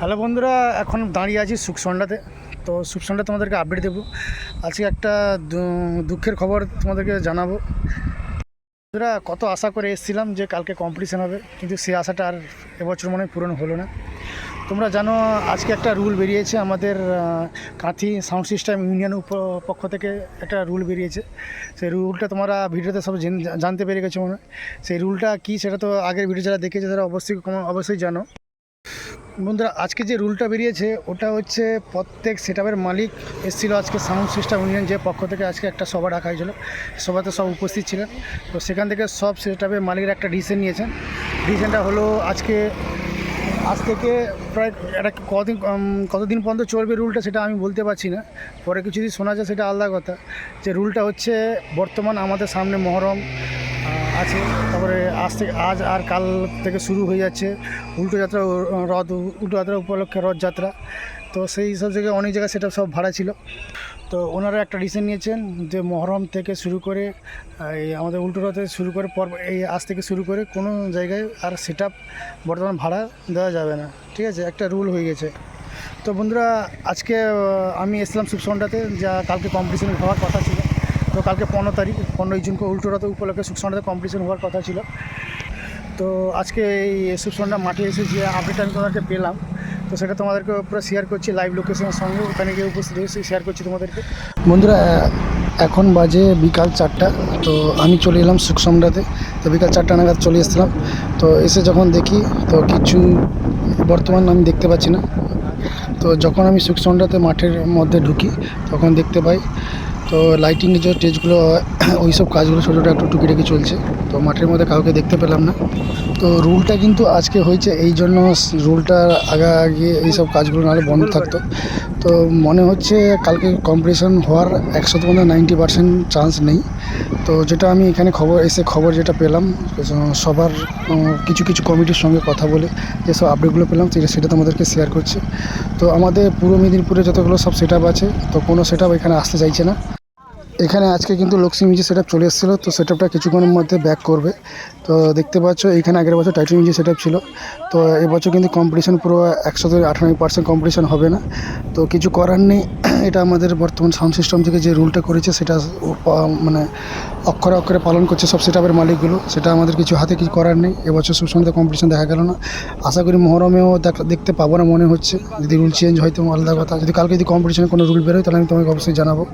Hello বন্ধুরা, এখন দাঁড়িয়ে আছি সুখসন্ডাতে তো সুখসন্ডা তোমাদেরকে আপডেট দেবো। আজকে একটা দুঃখের খবর তোমাদেরকে জানাব। বন্ধুরা, কত আশা করে এসেছিলাম যে কালকে কম্পিটিশান হবে, কিন্তু সেই আশাটা আর এবছর মনে পূরণ হলো না। তোমরা জানো, আজকে একটা রুল বেরিয়েছে আমাদের কাঁথি সাউন্ড সিস্টেম ইউনিয়ন পক্ষ থেকে একটা রুল বেরিয়েছে। সেই রুলটা তোমরা ভিডিওতে সব জেন- জানতে পেরে গেছো মনে সেই রুলটা কী সেটা তো আগের ভিডিও যারা দেখেছে তারা অবশ্যই অবশ্যই জানো। বন্ধুরা, আজকে যে রুলটা বেরিয়েছে, ওটা হচ্ছে প্রত্যেক সেটআপের মালিক এসেছিল আজকে সাউন্ড সিস্টেম ইউনিয়ন যে পক্ষ থেকে আজকে একটা সভা ডাকা হয়েছিল। সভাতে সব উপস্থিত ছিলেন। তো সেখান থেকে সব সেটআপের মালিকরা একটা ডিসিশন নিয়েছেন। ডিসিশনটা হলো আজকে, আজ থেকে প্রায় একটা কদিন কতদিন পর্যন্ত চলবে রুলটা সেটা আমি বলতে পারছি না। পরে কিছু যদি শোনা যায় সেটা আলাদা কথা। যে রুলটা হচ্ছে বর্তমান আমাদের সামনে মহরম। আছে। তারপরে আজ থেকে আজ আর কাল থেকে শুরু হয়ে যাচ্ছে উল্টো যাত্রা রথ, উল্টো যাত্রা উপলক্ষে রথযাত্রা তো সেই সব জায়গায় অনেক জায়গায় সেটা সব ভাড়া ছিল। তো ওনারা একটা ডিসিশন নিয়েছেন যে মহরম থেকে শুরু করে, এই আমাদের উল্টো রথে শুরু করে পর এই আজ থেকে শুরু করে কোনো জায়গায় আর সেট বর্তমান ভাড়া দেওয়া যাবে না। ঠিক আছে? একটা রুল হয়ে গেছে। তো বন্ধুরা, আজকে আমি এসলাম সুখসন্ডাতে যা কালকে কম্পিটিশন হওয়ার কথা ছিল। তো কালকে পনেরো তারিখ, পনেরোই জুনকে উল্টো রথ উপলক্ষে সুখসন্ডাতে কম্পিটিশন হওয়ার কথা ছিল। তো আজকে এই সুখসন্ডা মাঠে এসে যে আপডেট আমি তোমাদেরকে পেলাম, তো সেটা তোমাদেরকে পুরো শেয়ার করছি লাইভ লোকেশনের সঙ্গে। ওখানে গিয়ে উপস্থিত হয়েছি শেয়ার করছি তোমাদেরকে। বন্ধুরা এখন বাজে বিকাল চারটা, তো আমি চলে এলাম সুখসন্ডাতে তো বিকাল চারটা নাগাদ চলে এসেছিলাম। তো এসে যখন দেখি, তো কিছু বর্তমান আমি দেখতে পাচ্ছি না। তো যখন আমি সুখসন্ডাতে মাঠের মধ্যে ঢুকি, তখন দেখতে পাই তো লাইটিং যে স্টেজগুলো ওই সব কাজগুলো ছোটো একটু টুকিটাকি চলছে। তো মাঠের মধ্যে কাউকে দেখতে পেলাম না। তো রুলটা কিন্তু আজকে হয়েছে, এই জন্য রুলটা আগে আগে এইসব কাজগুলো নাহলে বন্ধ থাকতো। তো মনে হচ্ছে কালকে কম্পিটিশন হওয়ার একশো মধ্যে নাইনটি পার্সেন্ট চান্স নেই। তো যেটা আমি এখানে খবর, এসে খবর যেটা পেলাম সবার কিছু কিছু কমিটির সঙ্গে কথা বলে যেসব আপডেটগুলো পেলাম, সেটা সেটা তোমাদেরকে শেয়ার করছি। তো আমাদের পূর্ব মেদিনীপুরে যতগুলো সব সেট আছে, তো কোনো সেট এখানে আসতে চাইছে না। এখানে আজকে কিন্তু লক্ষ্মী মিউজিক সেট চলে এসেছিল, তো সেট আপটা কিছুক্ষণের মধ্যে ব্যাক করবে। তো দেখতে পাচ্ছ, এখানে আগের বছর টাইটেল মিউজিক সেট ছিল। তো এবছর কিন্তু কম্পিটিশন পুরো একশো থেকে আঠানব্বই পার্সেন্ট কম্পিটিশন হবে না। তো কিছু করার নেই। এটা আমাদের বর্তমান সাউন্ড সিস্টেম থেকে যে রুলটা করেছে, সেটা মানে অক্ষরে অক্ষরে পালন করছে সব সেটআপের মালিকগুলো। সেটা আমাদের কিছু হাতে কিছু করার নেই। এবছর সুসন্ধ্যা কম্পিটিশন দেখা গেল না। আশা করি মহরমেও দেখ- দেখতে পাবো না, মনে হচ্ছে। যদি রুল চেঞ্জ হয় তো আলাদা কথা। যদি কালকে যদি কম্পিটিশনে কোনো রুল বেরোয়, তাহলে আমি তোমাকে অবশ্যই জানাব।